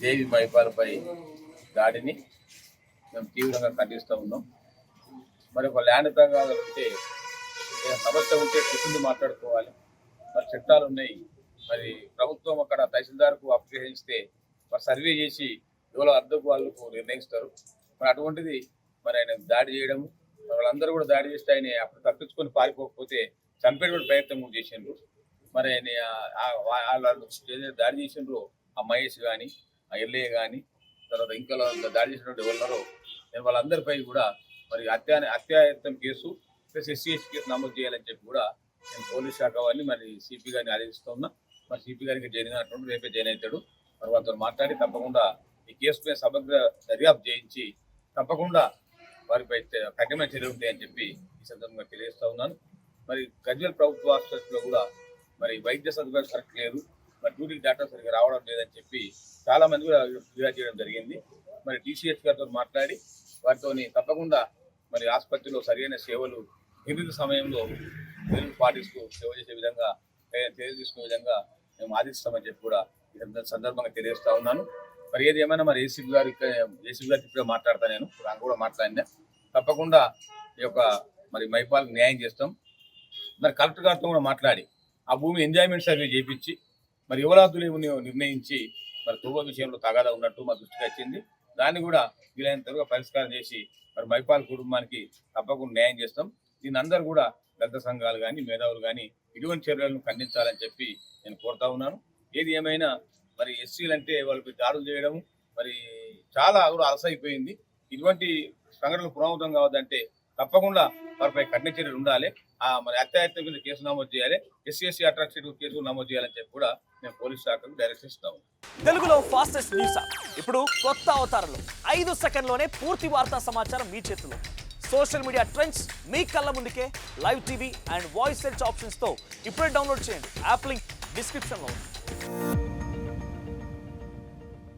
దేవి మైపాలపై దాడిని మేము తీవ్రంగా ఖండిస్తూ ఉన్నాం. మరి ఒక ల్యాండ్ తగాదాలు ఉంటే సమస్య ఉంటే కూర్చుండి మాట్లాడుకోవాలి. మరి చట్టాలు ఉన్నాయి. మరి ప్రభుత్వం అక్కడ తహసీల్దార్కు అప్రహరిస్తే మరి సర్వే చేసి ఎవరో అర్థకు వాళ్ళకు నిర్ణయిస్తారు. మరి అటువంటిది మరి ఆయన దాడి చేయడము మరి వాళ్ళందరూ కూడా దాడి చేస్తే ఆయన అప్పుడు తప్పించుకొని పారిపోకపోతే చంపేట ప్రయత్నం కూడా చేసిండ్రు. మరి వాళ్ళు దాడి చేసిండ్రు ఆ మహేష్ కానీ ఆ ఎల్ఏ కానీ తర్వాత ఇంకా దాడి చేసినటువంటి ఎవరున్నారో నేను వాళ్ళందరిపై కూడా మరి హత్యా హత్యాయత్నం కేసు ప్లస్ ఎస్సీఎస్సీ కేసు నమోదు చేయాలని చెప్పి కూడా నేను పోలీస్ శాఖ వాళ్ళని మరి సిపి గారిని ఆదేశిస్తున్నా మరి సిపి గారికి జాయిన్ అయినటువంటి రేపే జాయిన్ అవుతాడు. మరి వాళ్ళతో మాట్లాడి తప్పకుండా ఈ కేసుపై సమగ్ర దర్యాప్తు చేయించి తప్పకుండా వారిపై కఠినమైన చర్యలు ఉంటాయని చెప్పి ఈ సందర్భంగా తెలియజేస్తా ఉన్నాను. మరి గజ్వెల్ ప్రభుత్వ ఆసుపత్రిలో కూడా మరి వైద్య సదుపాయాలు సరిగ్గా లేదు. మరి డ్యూటీకి డాక్టర్ సరిగ్గా రావడం లేదని చెప్పి చాలా మంది కూడా ఫిర్యాదు చేయడం జరిగింది. మరి టీసీఎస్ గారితో మాట్లాడి వారితో తప్పకుండా మరి ఆసుపత్రిలో సరైన సేవలు నిర్ణీత సమయంలో మెరుగు పాటిస్తూ సేవ చేసే విధంగా ఏ- తీసుకునే విధంగా మేము ఆదిస్తామని చెప్పి కూడా ఈ సందర్భంగా తెలియజేస్తా ఉన్నాను. మరి ఏది ఏమైనా మరి ఏసీబీ గారు ఏసీబీ గారికి ఇప్పుడే మాట్లాడతా నేను నాకు కూడా మాట్లాడినా. తప్పకుండా ఈ యొక్క మరి మైపాల్ న్యాయం చేస్తాం. మరి కలెక్టర్ గారితో కూడా మాట్లాడి ఆ భూమి ఎంజాయ్మెంట్ సర్వే చేయించి మరి యువరాదులు నిర్ణయించి మరి తువ్వ విషయంలో తగాదా ఉన్నట్టు మా దృష్టికి వచ్చింది. దాన్ని కూడా వీలైనంత త్వరగా పరిష్కారం చేసి మరి మైపాల్ కుటుంబానికి తప్పకుండా న్యాయం చేస్తాం. దీని అందరూ కూడా పెద్ద సంఘాలు కానీ మేధావులు కానీ ఇటువంటి చర్యలను ఖండించాలని చెప్పి నేను కోరుతా ఉన్నాను. ఏది ఏమైనా మరి ఎస్సీలు అంటే వాళ్ళకి దాడులు చేయడం మరి చాలా కూడా అలసైపోయింది. ఇటువంటి సంఘటనలు పునరావృతం కావద్దంటే తప్పకుండా వారిపై కఠిన చర్యలు ఉండాలి. ఆ మరి అత్యాయత్నం మీద కేసు నమోదు చేయాలి. ఎస్సీఎస్సీ ఎస్సీ అట్రాక్షన్ కేసు నమోదు చేయాలని చెప్పి కూడా మేము పోలీస్ శాఖకు డైరెక్షన్ ఇస్తాము తెలుగులో ఫాస్టెస్ట్ న్యూస్ ఇప్పుడు కొత్త అవతారంలో ఐదు సెకండ్లోనే పూర్తి వార్తా సమాచారం మీ చేతిలో. సోషల్ మీడియా ట్రెండ్స్ మీ కళ్ళ ముందుకే live TV and voice search ఆప్షన్స్తో ఇప్పుడే డౌన్లోడ్ చేయండి. యాప్ లింక్ డిస్క్రిప్షన్లో ఉంది.